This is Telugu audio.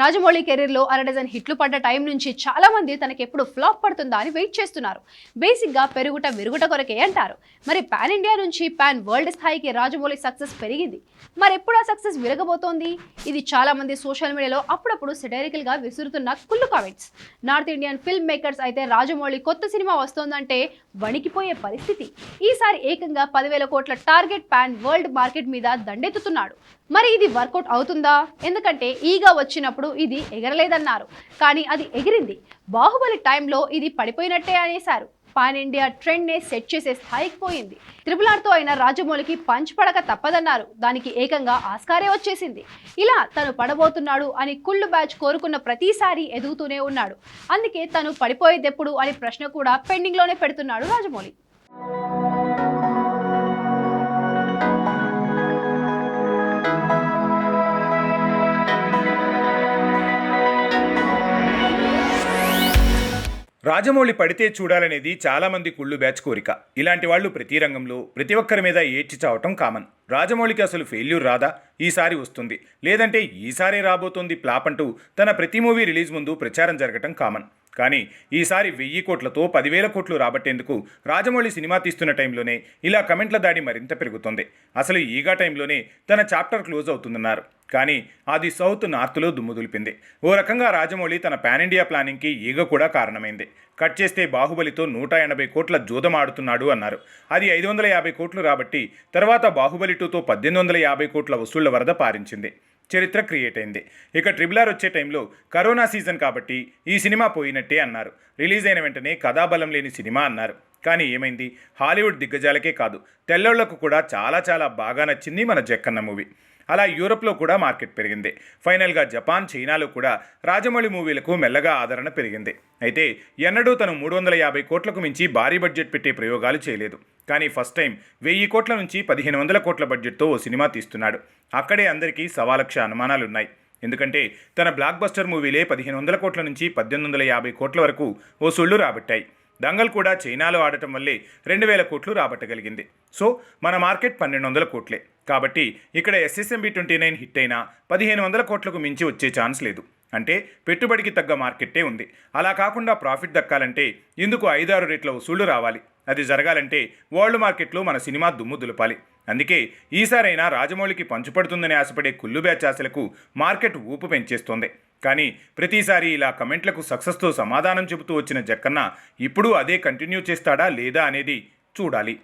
రాజమౌళి కెరీర్లో అర డజన్ హిట్లు పడ్డ టైం నుంచి చాలా మంది తనకి ఎప్పుడు ఫ్లాప్ పడుతుందా అని వెయిట్ చేస్తున్నారు. బేసిక్గా పెరుగుట విరుగుట కొరకే అంటారు. మరి పాన్ ఇండియా నుంచి పాన్ వరల్డ్ స్థాయికి రాజమౌళి సక్సెస్ పెరిగింది. మరి ఎప్పుడు ఆ సక్సెస్ విరగబోతోంది? ఇది చాలా మంది సోషల్ మీడియాలో అప్పుడప్పుడు సెటైరికల్గా విసురుతున్న కుళ్ళు comments north Indian film makers అయితే రాజమౌళి కొత్త సినిమా వస్తోందంటే వణికిపోయే పరిస్థితి. ఈసారి ఏకంగా పదివేల కోట్ల టార్గెట్ పాన్ వరల్డ్ మార్కెట్ మీద దండెత్తుతున్నాడు. మరి ఇది వర్కౌట్ అవుతుందా? ఎందుకంటే ఈగా వచ్చినప్పుడు ఇది ఎగరలేదన్నారు. కానీ అది ఎగిరింది. బాహుబలి టైంలో ఇది పడిపోయినట్టే అనేశారు. పాన్ ఇండియా ట్రెండ్ నే సెట్ చేసే స్థాయికి పోయింది. త్రిపుల్ ఆర్తో అయిన రాజమౌళికి పంచ్ పడక తప్పదన్నారు. దానికి ఏకంగా ఆస్కారే వచ్చేసింది. ఇలా తను పడబోతున్నాడు అని కుళ్ళు బ్యాచ్ కోరుకున్న ప్రతిసారి ఎదుగుతూనే ఉన్నాడు. అందుకే తను పడిపోయేదెప్పుడు అనే ప్రశ్న కూడా పెండింగ్లోనే పెడుతున్నాడు రాజమౌళి. రాజమౌళి పడితే చూడాలనేది చాలామంది కుళ్ళు బ్యాచ్ కోరిక. ఇలాంటి వాళ్ళు ప్రతి రంగంలో ప్రతి ఒక్కరి మీద ఏడ్చి చావటం కామన్ రాజమౌళికి అసలు ఫెయిల్యూర్ రాదా? ఈసారి వస్తుంది. లేదంటే ఈసారి రాబోతోంది ప్లాప్ అంటూ తన ప్రతి మూవీ రిలీజ్ ముందు ప్రచారం జరగటం కామన్ కానీ ఈసారి వెయ్యి కోట్లతో పదివేల కోట్లు రాబట్టేందుకు రాజమౌళి సినిమా తీస్తున్న టైంలోనే ఇలా కమెంట్ల దాడి మరింత పెరుగుతుంది. అసలు ఈగా టైంలోనే తన చాప్టర్ క్లోజ్ అవుతుందన్నారు. కానీ అది సౌత్ నార్త్లో దుమ్ముదులిపింది ఓ రకంగా రాజమౌళి తన పాన్ ఇండియా ప్లానింగ్కి ఈగ కూడా కారణమైంది. కట్ చేస్తే బాహుబలితో నూట ఎనభై కోట్ల జూదం ఆడుతున్నాడు అన్నారు. అది ఐదు వందల యాభై కోట్లు రాబట్టి తర్వాత బాహుబలి టూతో పద్దెనిమిది వందల యాభై కోట్ల వసూళ్ళ వరద పారించింది. చరిత్ర క్రియేట్ అయింది. ఇక ట్రిబుల్ ఆర్ వచ్చే టైంలో కరోనా సీజన్ కాబట్టి ఈ సినిమా పోయినట్టే అన్నారు. రిలీజ్ అయిన వెంటనే కథాబలం లేని సినిమా అన్నారు. కానీ ఏమైంది? హాలీవుడ్ దిగ్గజాలకే కాదు తెల్లోళ్ళకు కూడా చాలా చాలా బాగా నచ్చింది మన జక్కన్న మూవీ. అలా యూరప్లో కూడా మార్కెట్ పెరిగింది. ఫైనల్గా జపాన్ చైనాలో కూడా రాజమౌళి మూవీలకు మెల్లగా ఆదరణ పెరిగింది. అయితే ఎన్నడూ తను మూడు వందల యాభై కోట్లకు మించి భారీ బడ్జెట్ పెట్టే ప్రయోగాలు చేయలేదు. కానీ ఫస్ట్ టైం వెయ్యి కోట్ల నుంచి పదిహేను వందల కోట్ల బడ్జెట్తో ఓ సినిమా తీస్తున్నాడు. అక్కడే అందరికీ సవాలక్ష అనుమానాలున్నాయి. ఎందుకంటే తన బ్లాక్ బస్టర్ మూవీలే పదిహేను వందల కోట్ల నుంచి పద్దెనిమిది వందల యాభై కోట్ల వరకు ఓ సొళ్ళు రాబట్టాయి. దంగల్ కూడా చైనాలో ఆడటం వల్లే రెండు వేల కోట్లు రాబట్టగలిగింది. సో మన మార్కెట్ పన్నెండు వందల కోట్లే. కాబట్టి ఇక్కడ ఎస్ఎస్ఎంబి ట్వంటీ నైన్ హిట్ అయినా పదిహేను వందల కోట్లకు మించి వచ్చే ఛాన్స్ లేదు. అంటే పెట్టుబడికి తగ్గ మార్కెట్టే ఉంది. అలా కాకుండా ప్రాఫిట్ దక్కాలంటే ఇందుకు ఐదారు రేట్ల వసూళ్ళు రావాలి. అది జరగాలంటే వరల్డ్ మార్కెట్లో మన సినిమా దుమ్ము దులపాలి. అందుకే ఈసారైనా రాజమౌళికి పంచుపడుతుందని ఆశపడే కుళ్ళు బ్యాచ్ ఆశలకు మార్కెట్ ఊపు పెంచేస్తోంది. కానీ ప్రతిసారి ఇలా కమెంట్లకు సక్సెస్తో సమాధానం చెబుతూ వచ్చిన జక్కన్న ఇప్పుడు అదే కంటిన్యూ చేస్తాడా లేదా అనేది చూడాలి.